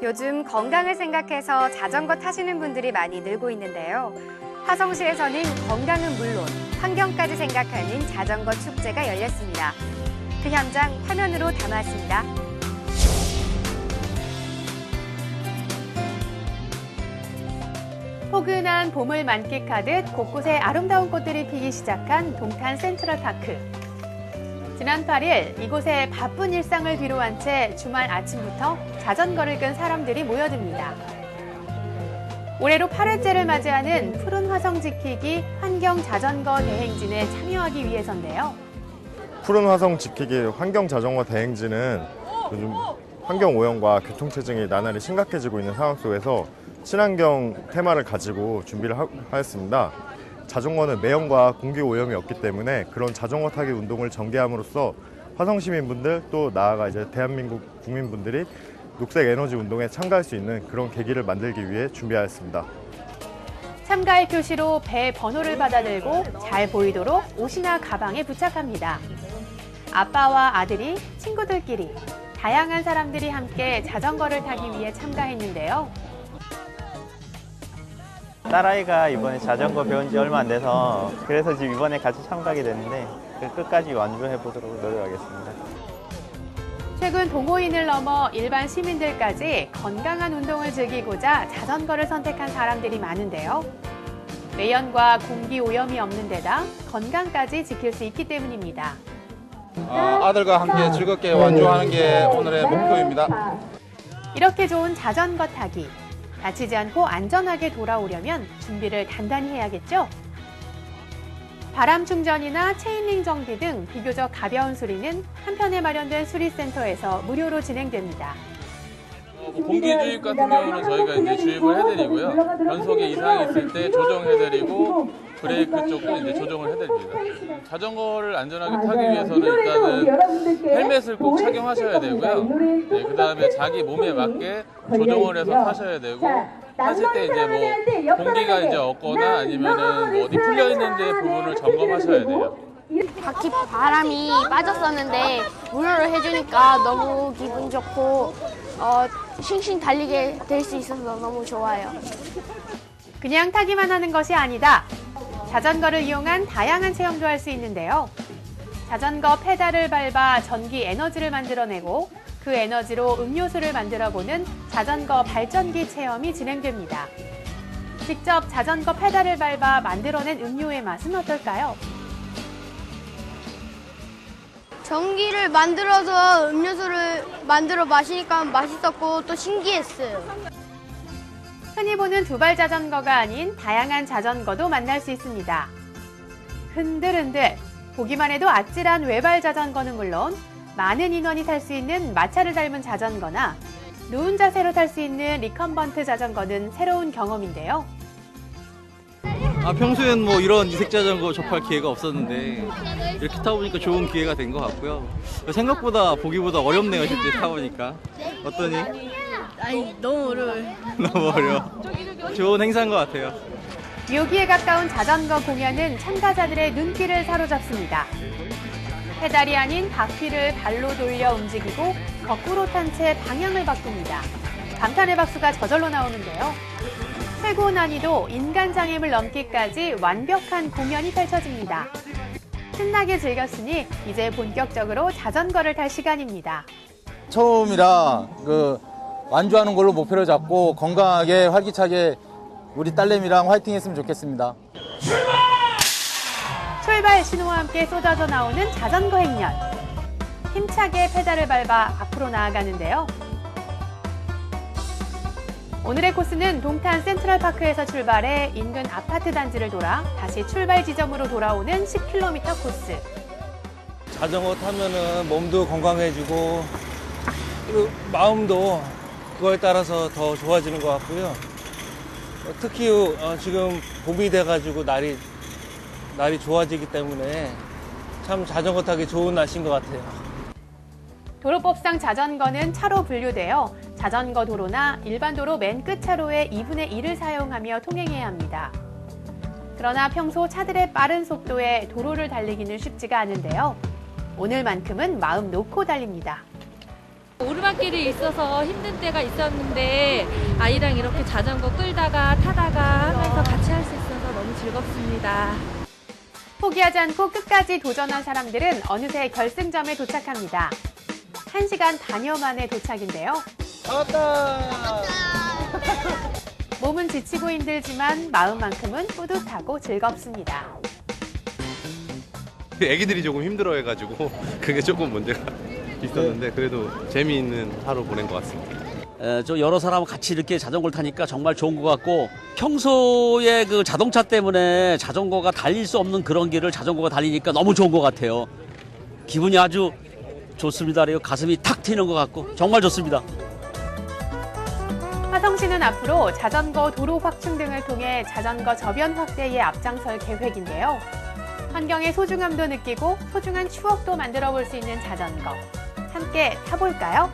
요즘 건강을 생각해서 자전거 타시는 분들이 많이 늘고 있는데요. 화성시에서는 건강은 물론 환경까지 생각하는 자전거 축제가 열렸습니다. 그 현장 화면으로 담았습니다. 포근한 봄을 만끽하듯 곳곳에 아름다운 꽃들이 피기 시작한 동탄 센트럴파크. 지난 8일 이곳에 바쁜 일상을 뒤로한 채 주말 아침부터 자전거를 끈 사람들이 모여듭니다. 올해로 8회째를 맞이하는 푸른 화성 지키기 환경 자전거 대행진에 참여하기 위해서인데요. 푸른 화성 지키기 환경 자전거 대행진은 요즘 환경 오염과 교통 체증이 나날이 심각해지고 있는 상황 속에서 친환경 테마를 가지고 준비를 하, 하였습니다. 자전거는 매연과 공기 오염이 없기 때문에 그런 자전거 타기 운동을 전개함으로써 화성 시민분들 또 나아가 이제 대한민국 국민분들이 녹색 에너지 운동에 참가할 수 있는 그런 계기를 만들기 위해 준비하였습니다. 참가의 표시로 배 번호를 받아들고 잘 보이도록 옷이나 가방에 부착합니다. 아빠와 아들이 친구들끼리 다양한 사람들이 함께 자전거를 타기 위해 참가했는데요. 딸아이가 이번에 자전거 배운 지 얼마 안 돼서 그래서 지금 이번에 같이 참가하게 됐는데 그 끝까지 완주해 보도록 노력하겠습니다. 최근 동호인을 넘어 일반 시민들까지 건강한 운동을 즐기고자 자전거를 선택한 사람들이 많은데요. 매연과 공기 오염이 없는 데다 건강까지 지킬 수 있기 때문입니다. 아, 아들과 함께 즐겁게 완주하는 게 오늘의 목표입니다. 이렇게 좋은 자전거 타기. 다치지 않고 안전하게 돌아오려면 준비를 단단히 해야겠죠? 바람 충전이나 체인링 정비 등 비교적 가벼운 수리는 한편에 마련된 수리센터에서 무료로 진행됩니다. 공기 주입 같은 경우는 저희가 이제 주입을 해드리고요. 변속에 이상이 있을 때 조정해드리고 브레이크 쪽도 이제 조정을 해드립니다. 자전거를 안전하게 타기 위해서는 일단은 헬멧을 꼭 착용하셔야 되고요. 네, 그 다음에 자기 몸에 맞게 조정을 해서 타셔야 되고 타실 때 이제 뭐 공기가 이제 없거나 아니면은 뭐 어디 풀려 있는데 부분을 점검하셔야 돼요. 바퀴 바람이 빠졌었는데 무료로 해주니까 너무 기분 좋고 어, 싱싱 달리게 될 수 있어서 너무 좋아요. 그냥 타기만 하는 것이 아니다. 자전거를 이용한 다양한 체험도 할 수 있는데요. 자전거 페달을 밟아 전기 에너지를 만들어내고 그 에너지로 음료수를 만들어보는 자전거 발전기 체험이 진행됩니다. 직접 자전거 페달을 밟아 만들어낸 음료의 맛은 어떨까요? 전기를 만들어서 음료수를 만들어 마시니까 맛있었고 또 신기했어요. 흔히 보는 두발 자전거가 아닌 다양한 자전거도 만날 수 있습니다. 흔들흔들 보기만 해도 아찔한 외발 자전거는 물론 많은 인원이 탈 수 있는 마차를 닮은 자전거나 누운 자세로 탈 수 있는 리컨번트 자전거는 새로운 경험인데요. 아, 평소엔 뭐 이런 이색 자전거 접할 기회가 없었는데 이렇게 타보니까 좋은 기회가 된 것 같고요. 생각보다 보기보다 어렵네요, 실제 타보니까. 어떠니? 아니 너무 어려워요. 너무 어려워. 좋은 행사인 것 같아요. 묘기에 가까운 자전거 공연은 참가자들의 눈길을 사로잡습니다. 페달이 아닌 바퀴를 발로 돌려 움직이고 거꾸로 탄 채 방향을 바꿉니다. 감탄의 박수가 저절로 나오는데요. 최고 난이도 인간 장애물 넘기까지 완벽한 공연이 펼쳐집니다. 신나게 즐겼으니 이제 본격적으로 자전거를 탈 시간입니다. 처음이라 그 완주하는 걸로 목표를 잡고 건강하게 활기차게 우리 딸내미랑 화이팅 했으면 좋겠습니다. 출발 신호와 함께 쏟아져 나오는 자전거 행렬. 힘차게 페달을 밟아 앞으로 나아가는데요. 오늘의 코스는 동탄 센트럴파크에서 출발해 인근 아파트 단지를 돌아 다시 출발 지점으로 돌아오는 10km 코스. 자전거 타면은 몸도 건강해지고 그리고 마음도 그거에 따라서 더 좋아지는 것 같고요. 어, 특히 어, 지금 봄이 돼가지고 날이 날이 좋아지기 때문에 참 자전거 타기 좋은 날씨인 것 같아요. 도로법상 자전거는 차로 분류되어 자전거 도로나 일반 도로 맨 끝 차로의 2분의 1을 사용하며 통행해야 합니다. 그러나 평소 차들의 빠른 속도에 도로를 달리기는 쉽지가 않은데요. 오늘만큼은 마음 놓고 달립니다. 오르막길이 있어서 힘든 때가 있었는데 아이랑 이렇게 자전거 끌다가 타다가 하면서 같이 할 수 있어서 너무 즐겁습니다. 포기하지 않고 끝까지 도전한 사람들은 어느새 결승점에 도착합니다. 1시간 반여 만에 도착인데요. 몸은 지치고 힘들지만 마음만큼은 뿌듯하고 즐겁습니다. 애기들이 조금 힘들어해가지고 그게 조금 문제가 있었는데 그래도 재미있는 하루 보낸 것 같습니다. 에, 저 여러 사람 같이 이렇게 자전거를 타니까 정말 좋은 것 같고 평소에 그 자동차 때문에 자전거가 달릴 수 없는 그런 길을 자전거가 달리니까 너무 좋은 것 같아요. 기분이 아주 좋습니다. 그리고 가슴이 탁 트이는 것 같고 정말 좋습니다. 화성시는 앞으로 자전거 도로 확충 등을 통해 자전거 저변 확대에 앞장설 계획인데요. 환경의 소중함도 느끼고 소중한 추억도 만들어 볼 수 있는 자전거. 함께 타볼까요?